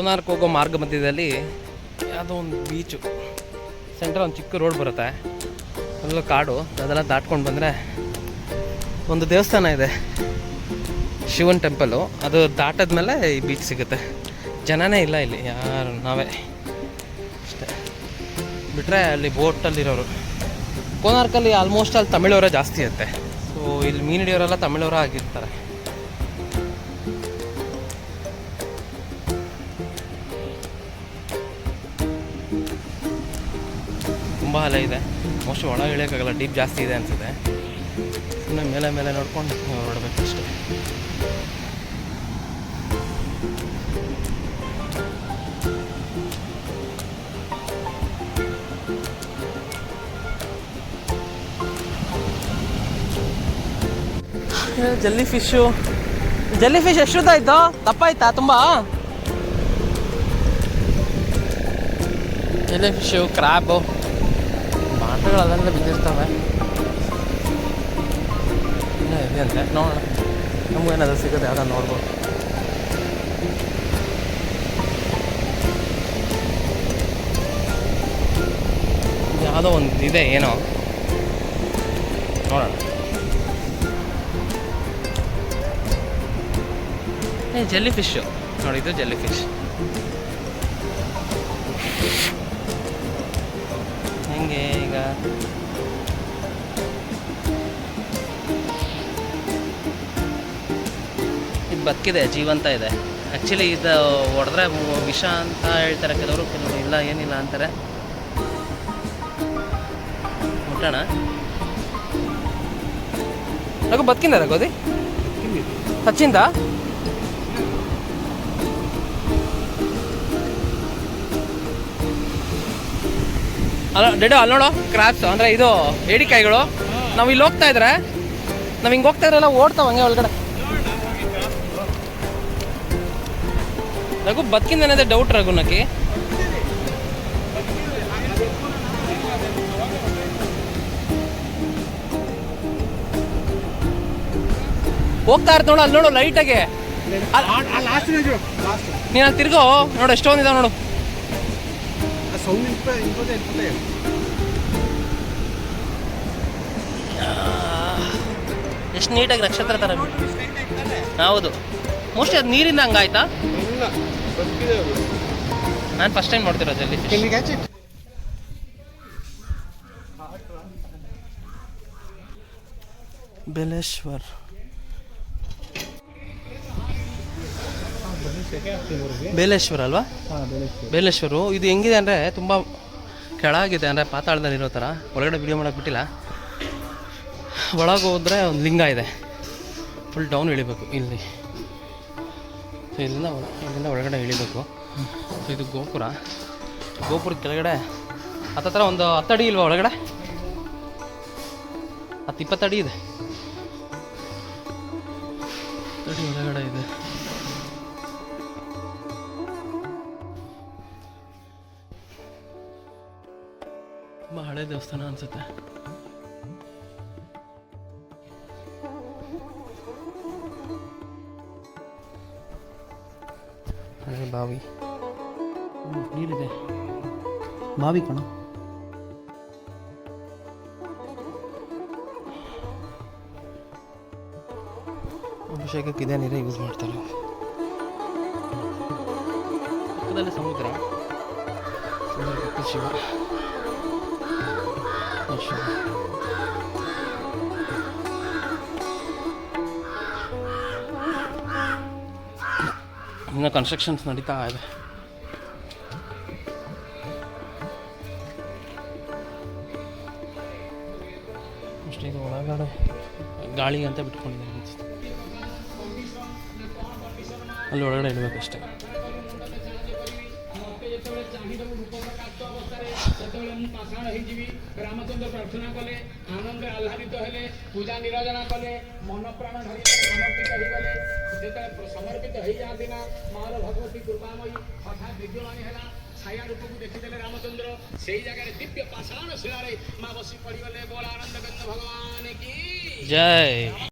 ಕೋನಾರ್ಕ್ ಹೋಗೋ ಮಾರ್ಗ ಮಧ್ಯದಲ್ಲಿ ಯಾವುದೋ ಒಂದು ಬೀಚು ಸೆಂಟ್ರ್ ಒಂದು ಚಿಕ್ಕ ರೋಡ್ ಬರುತ್ತೆ. ಅಲ್ಲೂ ಕಾಡು. ಅದೆಲ್ಲ ದಾಟ್ಕೊಂಡು ಬಂದರೆ ಒಂದು ದೇವಸ್ಥಾನ ಇದೆ. ಶಿವನ್ ಟೆಂಪಲ್ಲು ಅದು ದಾಟದ್ಮೇಲೆ ಈ ಬೀಚ್ ಸಿಗುತ್ತೆ. ಜನನೇ ಇಲ್ಲ ಇಲ್ಲಿ. ಯಾರು, ನಾವೇ. ಅಷ್ಟೇ. ಬಿಟ್ಟರೆ ಅಲ್ಲಿ ಬೋಟಲ್ಲಿರೋರು ಕೋನಾರ್ಕಲ್ಲಿ ಆಲ್ಮೋಸ್ಟ್ ಅಲ್ಲಿ ತಮಿಳವರೇ ಜಾಸ್ತಿ ಇರುತ್ತೆ. ಸೊ ಇಲ್ಲಿ ಮೀನು ಹಿಡಿಯೋರೆಲ್ಲ ತಮಿಳವರೇ ಆಗಿರ್ತಾರೆ. ತುಂಬ ಅಲೆ ಇದೆ. ಮೋಸ್ಟ್ ಒಳಗೆ ಇಳಿಯೋಕ್ಕಾಗಲ್ಲ ಡೀಪ್ ಜಾಸ್ತಿ ಇದೆ ಅನಿಸುತ್ತೆ. ಸುಮ್ಮನೆ ಮೇಲೆ ಮೇಲೆ ನೋಡ್ಕೊಂಡು ಹೊರಡ್ಬೇಕು ಅಷ್ಟೇ. ಜಲ್ಲಿ ಫಿಶು ಜಲ್ಲಿ ಫಿಶ್ ಎಷ್ಟು ಎಷ್ಟುದ್ದಾಯ್ತು ತಪ್ಪಾಯ್ತಾ ತುಂಬ? ಜಲ್ಲಿ ಫಿಶು ಕ್ರ್ಯಾಬು ಮಾಟುಗಳು ಅದೆಲ್ಲ ಬಿದ್ದಿರ್ತವೆ. ಇನ್ನೂ ಇದೆ ನೋಡೋಣ. ನಮಗೂ ಏನಾದರೂ ಸಿಗುತ್ತೆ ಯಾವ್ದಾರು ನೋಡ್ಬೋದು. ಯಾವುದೋ ಒಂದು ಇದೆ, ಏನೋ. ನೋಡೋಣ. ಏ ಜೆಲ್ಲಿ ಫಿಶ್ಶು ನೋಡಿದ್ದು ಜೆಲ್ಲಿ ಫಿಶ್ ಇದು ಬದುಕಿದೆ ಜೀವಂತ ಇದೆ. ಆ್ಯಕ್ಚುಲಿ ಇದು ಹೊಡೆದ್ರೆ ವಿಷ ಅಂತ ಹೇಳ್ತಾರೆ ಕೆಲವರು ಕೆಲವರು ಇಲ್ಲ ಏನಿಲ್ಲ ಅಂತಾರೆ. ಮುಟ್ಟೋಣ? ಅದು ಬದುಕಿಂದ ಗೋಧಿ ಹಚ್ಚಿಂದ ಅಲ್ಲ ಡೆಡು ಅಲ್ಲಿ ನೋಡೋ ಕ್ರಾಪ್ಸ್ ಅಂದರೆ ಇದು ಏಡಿಕಾಯಿಗಳು. ನಾವು ಇಲ್ಲಿ ಹೋಗ್ತಾ ಇದ್ರೆ ನಾವು ಹಿಂಗೆ ಹೋಗ್ತಾ ಇದ್ರೆಲ್ಲ ಓಡ್ತಾವೆ ಹಂಗೆ ಒಳಗಡೆ. ರಘು ಬದುಕಿಂದ ಏನಾದ್ರೆ ಡೌಟ್ ರಘುನಕ್ಕೆ ಹೋಗ್ತಾ ಇರ್ತ ನೋಡು ಅಲ್ಲಿ ನೋಡು ಲೈಟಾಗೆ ನೀನು ಅಲ್ಲಿ ತಿರ್ಗೋ ನೋಡು ನೋಡು. ಇಂಪ ಇಂಪೋದೆ ಇಂಪೋದೆ ಎಷ್ಟು ನೀಟಾಗಿ ನಕ್ಷತ್ರ ಥರ ಹೌದು. ಮೋಸ್ಟ್ಲಿ ಅದು ನೀರಿಂದ ಹಂಗಾಯ್ತಾ? ಇಲ್ಲ. ಬದುಕಿದೆ ಅದು. ನಾನು ಫಸ್ಟ್ ಟೈಮ್ ನೋಡ್ತಿರೋದು ಅಲ್ಲಿ Can we catch it? ಬೆಲೇಶ್ವರ್ ಬೇಲೇಶ್ವರ್ ಅಲ್ವಾ? ಬೇಲೇಶ್ವರು ಇದು ಹೆಂಗಿದೆ ಅಂದರೆ ತುಂಬ ಕೆಳಗಿದೆ ಅಂದರೆ ಪಾತಾಳದಲ್ಲಿ ಇರೋ ಥರ ಒಳಗಡೆ ವಿಡಿಯೋ ಮಾಡೋಕೆ ಬಿಟ್ಟಿಲ್ಲ. ಒಳಗೆ ಹೋದರೆ ಒಂದು ಲಿಂಗ ಇದೆ. ಫುಲ್ ಡೌನ್ ಇಳಿಬೇಕು ಇಲ್ಲಿ. ಇಲ್ಲಿಂದ ಇಲ್ಲಿಂದ ಒಳಗಡೆ ಇಳಿಬೇಕು. ಇದು ಗೋಪುರ. ಗೋಪುರ ಕೆಳಗಡೆ ಹತ್ತತ್ರ ಒಂದು ಹತ್ತಡಿ ಇಲ್ವಾ ಒಳಗಡೆ? ಹತ್ತು ಇಪ್ಪತ್ತಡಿ ಇದೆ. ಅಡಿ ಒಳಗಡೆ ಇದೆ. ತುಂಬ ಹಳೆ ದೇವಸ್ಥಾನ ಅನ್ಸುತ್ತೆ. ಬಾವಿ. ಹ್ಮ್, ನೀರಿದೆ. ಬಾವಿ ಕಣ. ಅಭಿಷೇಕಕ್ಕೆ ಇದೇ ನೀರೇ ಯೂಸ್ ಮಾಡ್ತಾರೆ. ಪಕ್ಕದಲ್ಲಿ ಸಮುದ್ರ. ಸಮುದ್ರ ಶಿವ ಶಿವ ಇನ್ನು ಕನ್ಸ್ಟ್ರಕ್ಷನ್ಸ್ ನಡೀತಾ ಇದೆ ಅಷ್ಟೇ ಇದು ಒಳಗಡೆ ಗಾಳಿ ಅಂತ ಬಿಟ್ಕೊಂಡಿದ್ದಾರೆ ಅನಿಸ್ತು ಅಲ್ಲಿ ಒಳಗಡೆ ಇಡಬೇಕಷ್ಟೇ ପାଷାଣ ହେଇଯିବି ରାମଚନ୍ଦ୍ର ପ୍ରାର୍ଥନା କଲେ ଆନନ୍ଦରେ ଆହ୍ଲାଦିତ ହେଲେ ପୂଜା ନିରଜନା କଲେ ମନ ପ୍ରାଣ ଧରି ସମର୍ପିତ ହେଇଗଲେ ଯେତେବେଳେ ସମର୍ପିତ ହେଇଯାଆନ୍ତି ନା ମାର ଭଗବତୀ କୃପାମୟୀ ହଠାତ୍ ବିଦ୍ୟମାନୀ ହେଲା ଛାୟା ରୂପକୁ ଦେଖିଦେଲେ ରାମଚନ୍ଦ୍ର ସେଇ ଜାଗାରେ ଦିବ୍ୟ ପାଷାଣ ଶିଳାରେ ମା ବସି ପଡ଼ିଗଲେ ବୋଳ ଆନନ୍ଦ ଭଗବାନ କି ଜୟ